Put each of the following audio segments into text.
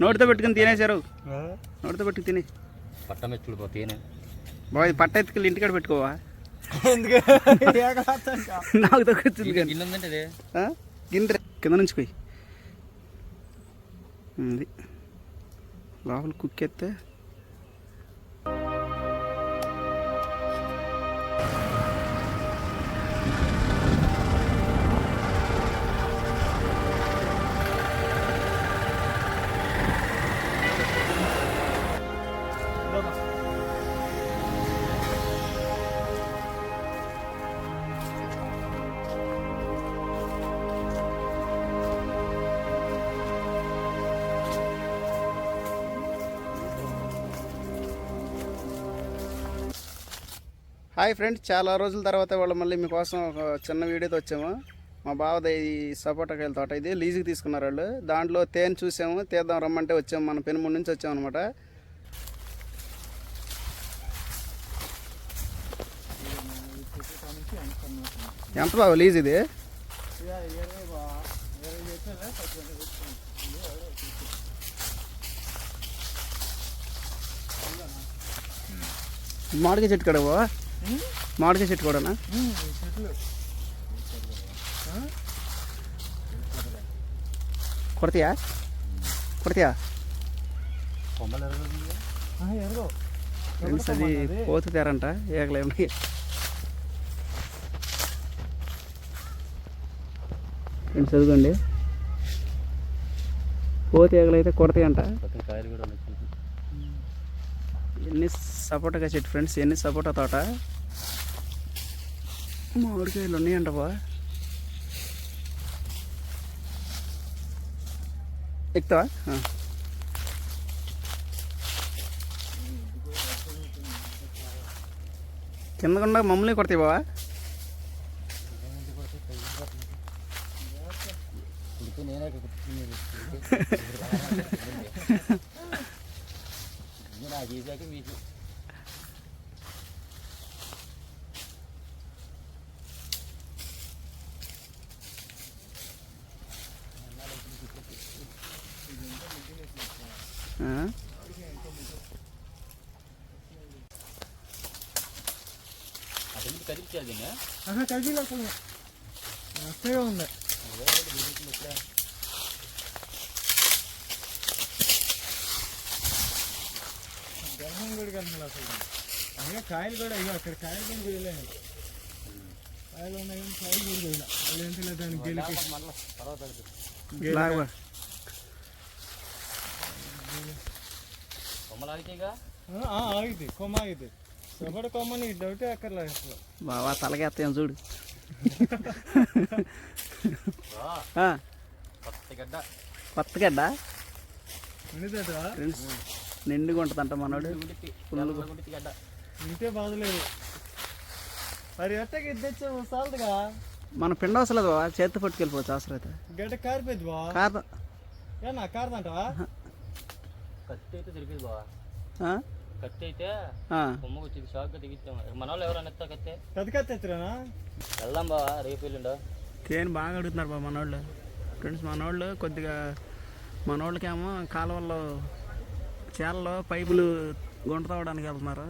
నోటితో పెట్టుకుని తినేశారు నోటితో పెట్టుకుని తిని. పట్ట మెచ్చుడు తేనె. బాబు ఇది పట్ట ఎత్తుకెళ్ళి ఇంటికాడ పెట్టుకోవా? ఎందుకు? నాకు తగ్గుతుంది గిన్నె కింద నుంచి పోయి. లోపల కుక్ ఎత్తే హాయ్ ఫ్రెండ్స్ చాలా రోజుల తర్వాత వాళ్ళు మళ్ళీ మీకోసం ఒక చిన్న వీడియోతో వచ్చాము. మా బావది ఈ సపోటాకాయల తోట ఇది లీజుకి తీసుకున్నారు వాళ్ళు. దాంట్లో తేనె చూసాము తీద్దాం రమ్మంటే వచ్చాము మన పెనుమూడు నుంచి వచ్చాము అనమాట ఎంత బాబు లీజ్ ఇది? మామిడికాయ చెట్టు కడవా మామిడికాయ చెట్టు కూడానా? కొడతాయా? కొడతాయా? ఫ్రెండ్స్ అది పోతుంటారంట ఏకలేమి ఫ్రెండ్స్ చదువుకోండి పోతే ఏగలైతే కొడతాయంట. కాయలు కూడా ఎన్ని సపోటాగా చెట్టు ఫ్రెండ్స్ ఎన్ని సపోటా తోట? మామిడికాయలు ఉన్నాయంట బా. ఎక్కుతావా? ఆ. కిందకుండా మమ్మల్ని కొడతాయి బావా. ఉడికి నేనే కుట్టుకునేది. ఇది నాకు చేసాక మీకు ఆ? అసలు కదిలించాలి దీన్ని ఆహా కదిలి అసలు మస్తుగా ఉంది జన్మం కూడా కనుమలు అసలు. అయినా కాయలు కూడా ఇగో అక్కడ కాయలు కూడా చేయలేదు కాయలు ఉన్నాయి కానీ కాయలు కూడా చేయలే వాళ్ళు ఏంటి దానికి ఆగితేగా ఆగిద్ది కొమ్మ ఆగిద్ది సపడ కొమ్మని డౌటే అక్కర్లేదు అసలు. బావా తలగేస్తాం చూడు. కొత్త గడ్డ. కొత్త గడ్డ? ఫ్రెండ్స్ నిండుగా ఉంటుందంట మనోడు. గడ్డ. ఇంతే బాధలేదు. మరి ఎట్టకి ఇద్దొచ్చావు సాలదుగా మన పిండ అవసరం బావా చేతి పట్టుకెళ్ళిపోవచ్చు అవసరం అయితే. గడ్డ కారిపోయింది బా కాదు ఏనా కారదంటవా? కత్తి అయితే తిరిగేది బావా. ఆ? కత్తి అయితే ఆ. కొమ్మకు వచ్చి షాక్గా దిగిస్తాం మన వాళ్ళు ఎవరైనా ఎత్తా కత్తే? కథకత్తి ఎత్తురానా? వెళ్దాం బావా రేపు ఎల్లుండో. తేనె బాగా అడుగుతున్నారు బా మనోళ్ళు. ఫ్రెండ్స్ మనోళ్ళు కొద్దిగా మనోళ్ళకేమో కాలువల్లో చీరలో పైపులు గుంట తవ్వడానికి వెళ్తున్నారు.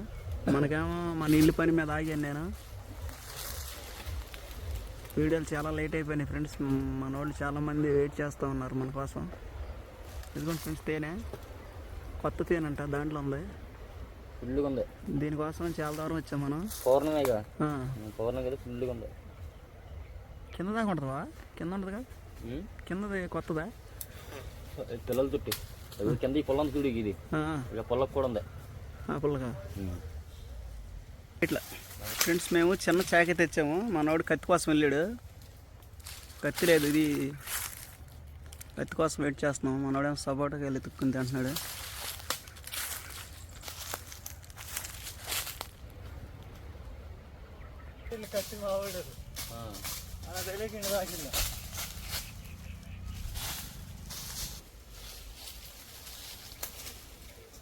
మనకేమో మన ఇల్లు పని మీద ఆగాను నేను. వీడియోలు చాలా లేట్ అయిపోయినాయి ఫ్రెండ్స్. మనోళ్ళు చాలామంది వెయిట్ చేస్తూ ఉన్నారు మన కోసం. ఇదిగోండి ఫ్రెండ్స్ తేనె. కొత్త తేనె అంట దాంట్లో ఉంది. ఫుల్గా ఉంది. దీనికోసం చాలా దూరం వచ్చాం మనం. పౌర్ణమిగా ఆ, పౌర్ణమి కదా ఫుల్గా ఉంది. కింద దాకా ఉంటుందా? కింద ఉంటుందిగా? కిందది కొత్తదా? పిల్లల చుట్టూ. కింద ఈ పొలం చూడు ఇది. ఇక పొలకు కూడా ఉంది. ఉం. ఇట్లా. ఫ్రెండ్స్ మేము చిన్న చాకి తెచ్చాము. మనోడు కత్తి కోసం వెళ్ళాడు. కత్తి లేదు ఇది కత్తి కోసం వెయిట్ చేస్తున్నాం మనోడేమో సపోటాకి వెళ్ళి తుక్కుని తింటున్నాడు వీళ్ళు కత్తి మావాడు ఆ. అలా తెలియక తాకిందా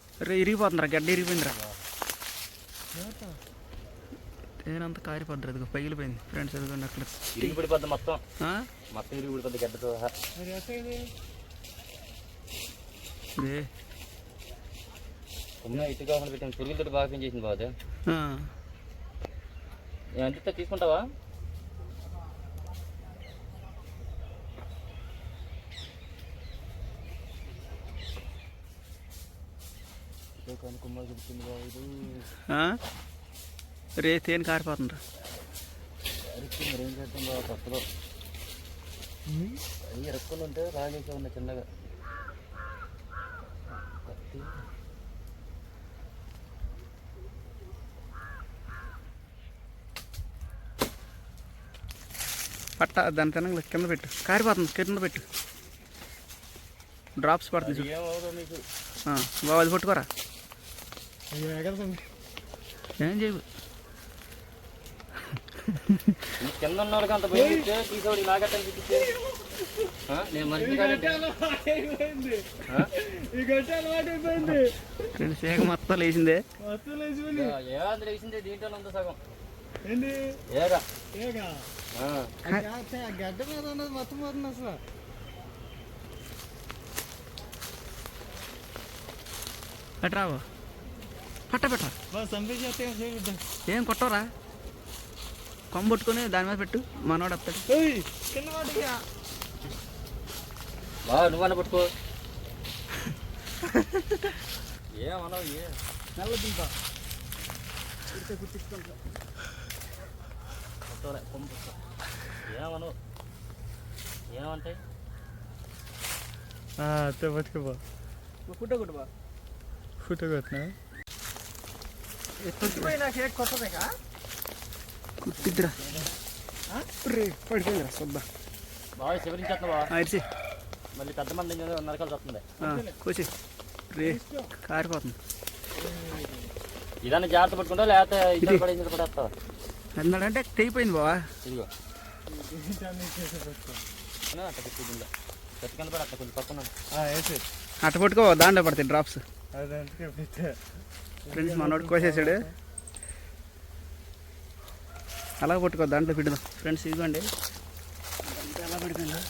రే ఇరిగిపోతుందిరా గడ్డ ఇరిగిపోయిందిరా. తేనంతా కారిపోద్ది అది పగిలిపోయింది. ఫ్రెండ్స్ ఎదుగుండి అక్కడ. ఇరిగి పడిపోద్ది మొత్తం. ఆ? మొత్తం ఇరిగి పడిపోద్ది గడ్డతో ఇది? రే ఇటు కాకుండా పెట్టాను. పురుగులతో బాగా పెంచేసింది బాబు ఎంత తీసుకుంటావా? కొమ్మ చెప్తుంది బాబు ఇది. ఆ? రే తేనె కారిపోతుండ్రా అరికి మరి ఏం రెక్కలు ఉంటే ఉన్నాయి చిన్నగా. పట్ట దాని తినగల కింద పెట్టు. కారిపోతుంది కింద పెట్టు. డ్రాప్స్ పడుతుంది బాబు అది పట్టుకోరా. ఏం చేయవు కింద ఉన్న వాళ్ళకి అంత భయం? నేను రెండు సేగ మొత్తం లేచిందే. దీంట్లో ఉందో సగం. ఏరా? గడ్డ మీద ఉన్నది మొత్తం పోతుంది అసలు. పెట్టరావు పట్ట పెట్ట. ఏం కొట్టవరా? కొమ్మ పట్టుకొని దాని మీద పెట్టు మనోడు వస్తాడు. ఏయ్ కింద వాటికి బా నువ్వన్న పట్టుకో. ఏమన్నావు ఏ? నల్ల దింప. పట్టుకోలే కొమ్మ పట్టుకో. ఏమను ఏమంటాయి? అత్తే పట్టుకోబా కుట్ట కుట్టు బా ఫోటో కొట్టినా? కుట్టిద్దురా రే పడిపోయిందిరా సొద్దా బాగా చివరించేస్తున్నావా? అరిచి మళ్ళీ పెద్ద మంది నరకాల్సి వస్తుంది కోసి. రే కారిపోతుంది. ఇదాన్ని జాగ్రత్త పట్టుకుంటా లేకపోతే అన్నాడంటే తెగిపోయింది బావా. ఇదిగో. అట్ట పట్టుకో దాంట్లో పడతాయి డ్రాప్స్. ఫ్రెండ్స్ మనోడు కోసేసాడు. అలా పట్టుకో దాంట్లో పెట్టుదాం ఫ్రెండ్స్ ఇదిగోండి. అదంతా ఎలా పడిపోయిందో?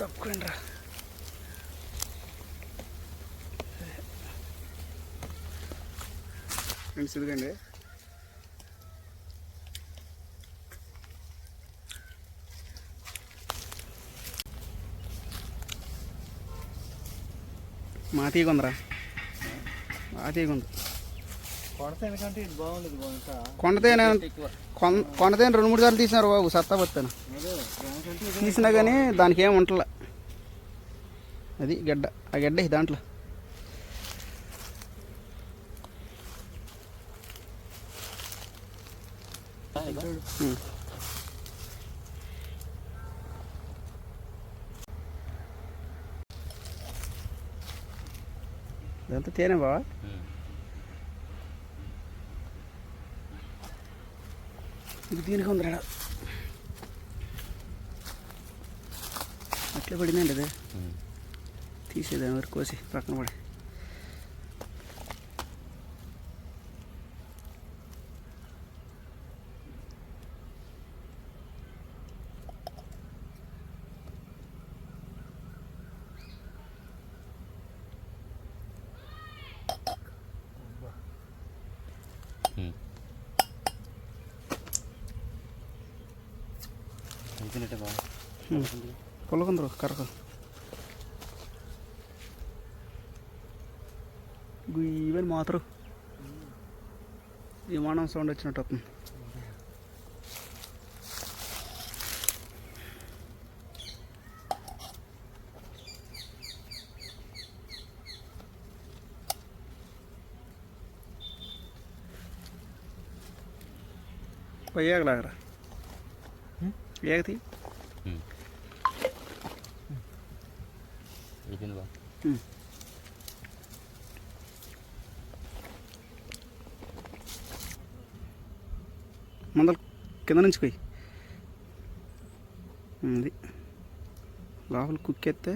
తప్పుకోండి రా. ఫ్రెండ్స్ ఇదిగోండి. మా తీగుందిరా మా తీగుంది కొడతా ఎందుకంటే ఇది బాగుండదు బా ఇంకా కొండతేనే కొండతేనే రెండు మూడు సార్లు తీసినారు బాబు సత్తా పత్తాను. తీసినా కానీ దానికి ఏం ఉంటలే. అది గడ్డ ఆ గడ్డ దాంట్లో. ఇదంతా తేనె బావా? ఇది దీనికి ఉంది రా అట్లే పడిందండి అది తీసేదాని వరకు కోసి పక్కన పడి. कर ഇവൻ മാത്രം വിമാനം സൗണ്ട് വെച്ചിട്ടപ്പം இப்போ ஏகலாகிற ஏகத்தி ముందర కింద నుంచి పోయి. ఉంది. లోపల కుక్కెత్తే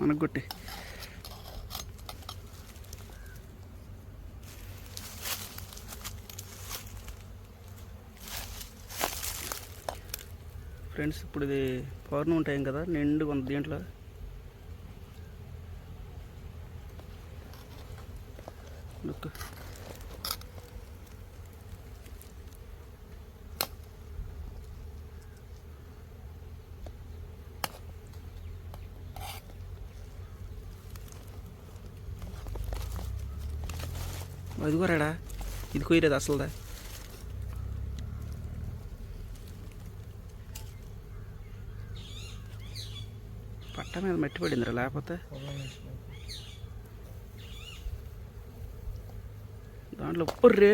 మనకు కొట్టే. ఫ్రెండ్స్ ఇప్పుడు ఇది పౌర్ణమి ఉంటాయి కదా నిండు కొంత దీంట్లో. లుక్. అదిగోరాడా ఇది కొయ్యలేదు అసలుదా? పట్ట మీద మట్టి పడిందిరా లేకపోతే? దాంట్లో ఉప్పుర్రే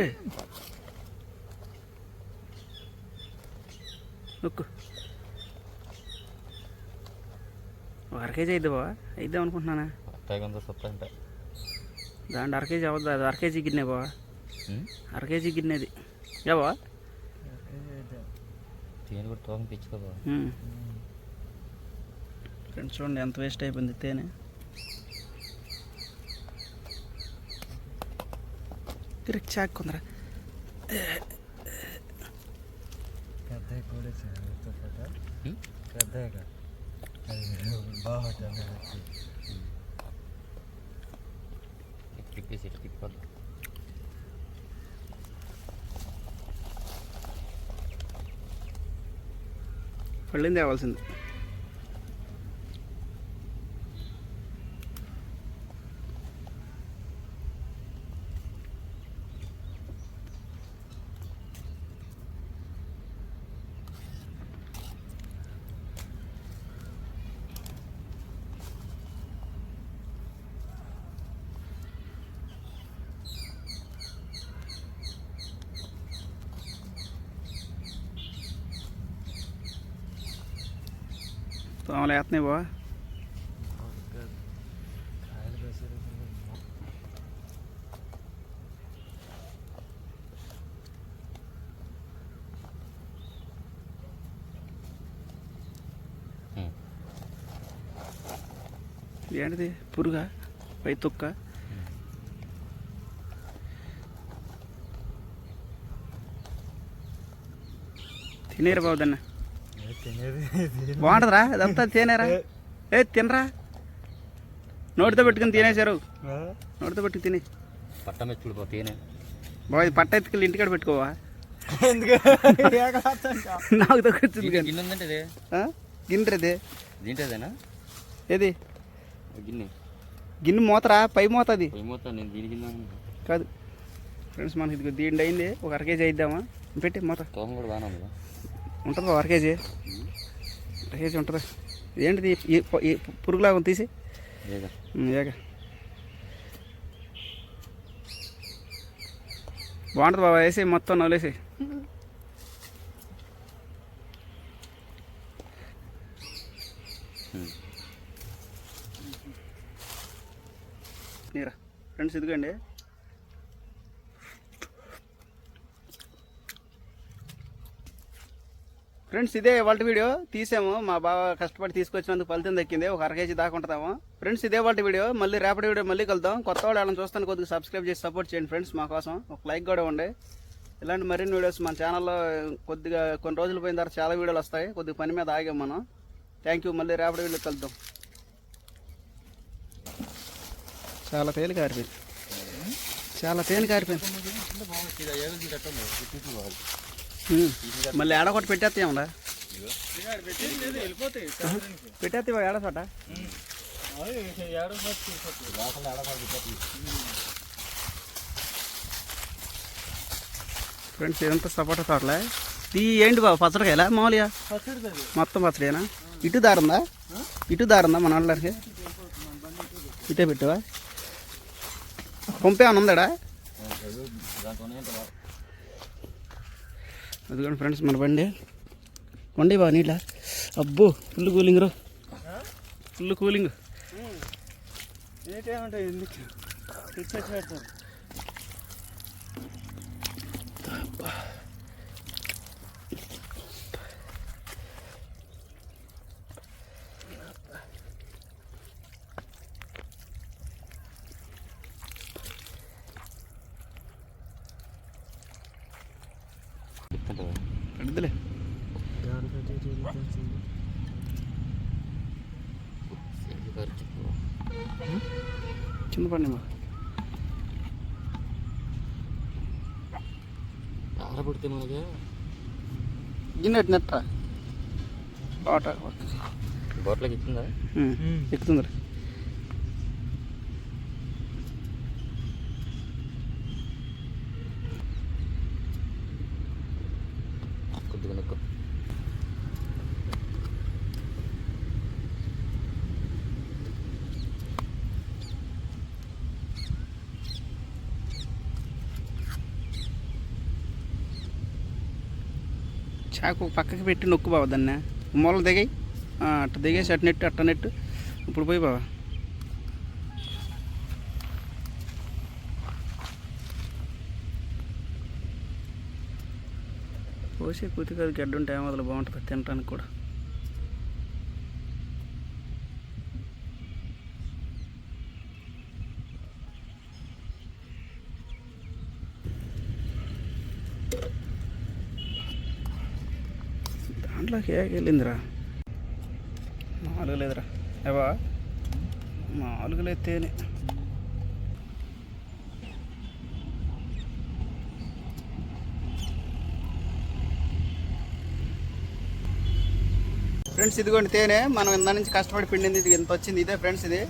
నొక్కు. ఒక అర కేజీ అయితే బావా. అయిద్దాం అనుకుంటున్నానా? దాంట్లో అర కేజీ అవ్వద్దు? అది అర కేజీ గిన్నె బావా. అర కేజీ గిన్నెది. తేనె కూడా తోకం పిచ్చుకోబా ఫ్రెండ్స్ చూడండి ఎంత వేస్ట్ అయిపోయింది తేనె. తిరిగి చాక్కుందరా పెద్ద కూడా తోమలు వేస్తున్నాయి బావా కాయలు కోసేది ఉం. ఏంటిది పురుగా పై తొక్క తినేరు బాబు దాన్ని తినేది బాగుంటుందిరా అదంతా తేనేరా. ఏ. తినరా? నోటితో పెట్టుకుని తినేశారు. నోటితో పెట్టుకుని తిని. పట్ట మీద చూడిపో తేనె. బాబు ఇది పట్ట ఎత్తుకెళ్ళి ఇంటికాడ పెట్టుకోవా? ఎందుకు? నాకు తగ్గొచ్చింది కానీ. గిన్నె ఏది? గిన్నె. గిన్నె మూతరా? పై మూత అది. కింద. ఫ్రెండ్స్ మనకి ఇది దీండి అయింది. ఒక అర కేజీ అయిద్దామా? పెట్టి మూత. కూడా బాగానే ఉంటుంది అర కేజీ అర కేజీ ఉంటుంది? ఏంటిది? ఈ పురుగులాగా తీసి. ఏగ. బాగుంటుంది బాబా వేసి మొత్తం నవ్వులేసి ఉం. నీరా ఫ్రెండ్స్ ఇదిగోండి ఫ్రెండ్స్ ఇదే వాళ్ళ వీడియో. తీసాము. మా బావ కష్టపడి తీసుకొచ్చినందుకు ఫలితం దక్కింది. ఒక అర కేజీ దాకా ఫ్రెండ్స్ ఇదే వాళ్ళ వీడియో. మళ్ళీ రేపటి వీడియో మళ్ళీ కలుద్దాం. కొత్త వాళ్ళు వాళ్ళని చూస్తాను కొద్దిగా సబ్స్క్రైబ్ చేసి సపోర్ట్ చేయండి ఫ్రెండ్స్ మా కోసం ఒక లైక్ కూడా ఉండే ఇలాంటి మరిన్ని వీడియోస్ మన ఛానల్లో కొద్దిగా కొన్ని రోజులు పోయిన తర్వాత చాలా వీడియోలు వస్తాయి. కొద్దిగా పని మీద ఆగాం మనం. థ్యాంక్ యూ మళ్ళీ రేపటి వీడియో కలుద్దాం. చాలా తేలి కారిపోయింది చాలా తేలి కారిపోయింది మళ్ళీ ఏడ ఒకటి పెట్టేస్తామరా ఏమన్నా? పెట్టేస్తావా ఏడ చోట? ఫ్రెండ్స్ ఇదంతా సపోటా తోటలే. ఈ ఏంటి బాబు పచ్చడికాయలా? మామూలుగా? మొత్తం పచ్చడేనా? ఇటు దారుందా ఇటు దారుందా మన వాళ్ళకి? ఇటే పెట్టువా? పంపే ఉందా ఉందాడా అదిగోండి ఫ్రెండ్స్ మన బండి. వండి బాగా నీళ్ళ. అబ్బో ఫుల్ కూలింగ్ రో. ఫుల్ కూలింగ్ ఏంటేమంటే ఎందుకు పిచ్చి వచ్చి పెడతారు చెప్తుంటావా అడుగులే ఎవరు కింద పడి మా ఆర పుడితే మనకి గిన్నెట్ నెట్ట బాట బోట్లకి ఇచ్చిందా ఎక్కుతుంది చాకు పక్కకి పెట్టి నొక్కు బావ దాన్ని. మూలలు దిగాయి అట్ట దిగేసి అట్ట నెట్టు అట్ట నెట్టు. ఇప్పుడు పోయి బావా. పోసే కూతి కాదు గడ్డ ఉంటే ఏమో బాగుంటుంది తినడానికి కూడా. ఏ వెళ్ళిందిరా నాలుగు లేదురా ఏవా? నాలుగు లేదు తేనె ఫ్రెండ్స్ ఇదిగోండి తేనె. మనం ఇందా నుంచి కష్టపడి పిండింది ఇది. ఎంత వచ్చింది. ఇదే ఫ్రెండ్స్ ఇది.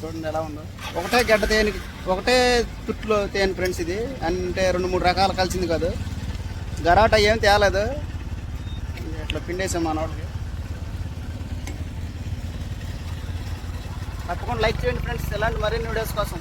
చూడండి ఎలా ఉందో. ఒకటే గడ్డ తేనె ఒకటే తుట్లో తేనె ఫ్రెండ్స్ ఇది. అంటే రెండు మూడు రకాలు కలిసింది కాదు. గరాటా ఏం తేలేదు. అట్లా పిండేసాం మన వాళ్ళకి తప్పకుండా లైక్ చేయండి ఫ్రెండ్స్. ఎలాంటి మరిన్ని వీడియోస్ కోసం